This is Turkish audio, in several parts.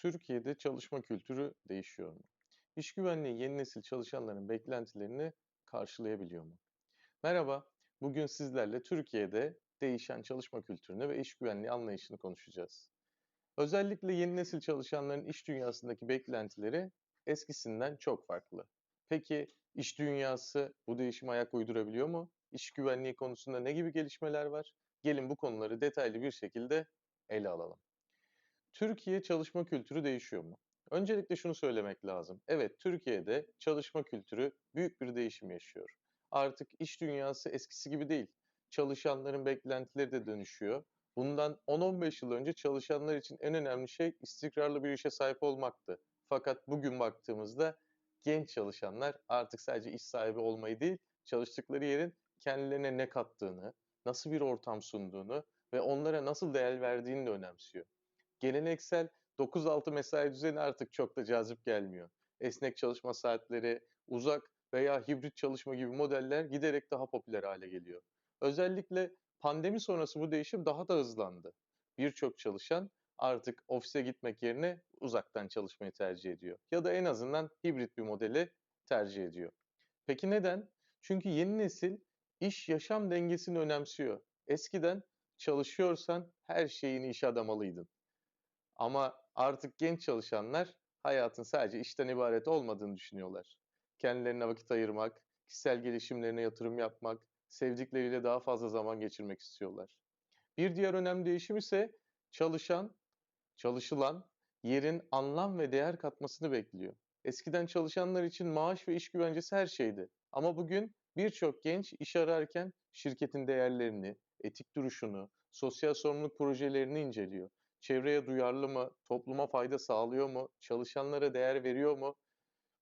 Türkiye'de çalışma kültürü değişiyor mu? İş güvenliği yeni nesil çalışanların beklentilerini karşılayabiliyor mu? Merhaba, bugün sizlerle Türkiye'de değişen çalışma kültürünü ve iş güvenliği anlayışını konuşacağız. Özellikle yeni nesil çalışanların iş dünyasındaki beklentileri eskisinden çok farklı. Peki iş dünyası bu değişime ayak uydurabiliyor mu? İş güvenliği konusunda ne gibi gelişmeler var? Gelin bu konuları detaylı bir şekilde ele alalım. Türkiye çalışma kültürü değişiyor mu? Öncelikle şunu söylemek lazım. Evet, Türkiye'de çalışma kültürü büyük bir değişim yaşıyor. Artık iş dünyası eskisi gibi değil. Çalışanların beklentileri de dönüşüyor. Bundan 10-15 yıl önce çalışanlar için en önemli şey istikrarlı bir işe sahip olmaktı. Fakat bugün baktığımızda genç çalışanlar artık sadece iş sahibi olmayı değil, çalıştıkları yerin kendilerine ne kattığını, nasıl bir ortam sunduğunu ve onlara nasıl değer verdiğini de önemsiyor geleneksel 9-6 mesai düzeni artık çok da cazip gelmiyor. Esnek çalışma saatleri, uzak veya hibrit çalışma gibi modeller giderek daha popüler hale geliyor. Özellikle pandemi sonrası bu değişim daha da hızlandı. Birçok çalışan artık ofise gitmek yerine uzaktan çalışmayı tercih ediyor. Ya da en azından hibrit bir modeli tercih ediyor. Peki neden? Çünkü yeni nesil iş yaşam dengesini önemsiyor. Eskiden çalışıyorsan her şeyini işe adamalıydın. Ama artık genç çalışanlar hayatın sadece işten ibaret olmadığını düşünüyorlar. Kendilerine vakit ayırmak, kişisel gelişimlerine yatırım yapmak, sevdikleriyle daha fazla zaman geçirmek istiyorlar. Bir diğer önemli değişim ise çalışan, çalışılan yerin anlam ve değer katmasını bekliyor. Eskiden çalışanlar için maaş ve iş güvencesi her şeydi. Ama bugün birçok genç iş ararken şirketin değerlerini, etik duruşunu, sosyal sorumluluk projelerini inceliyor çevreye duyarlı mı, topluma fayda sağlıyor mu, çalışanlara değer veriyor mu?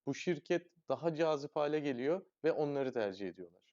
Bu şirket daha cazip hale geliyor ve onları tercih ediyorlar.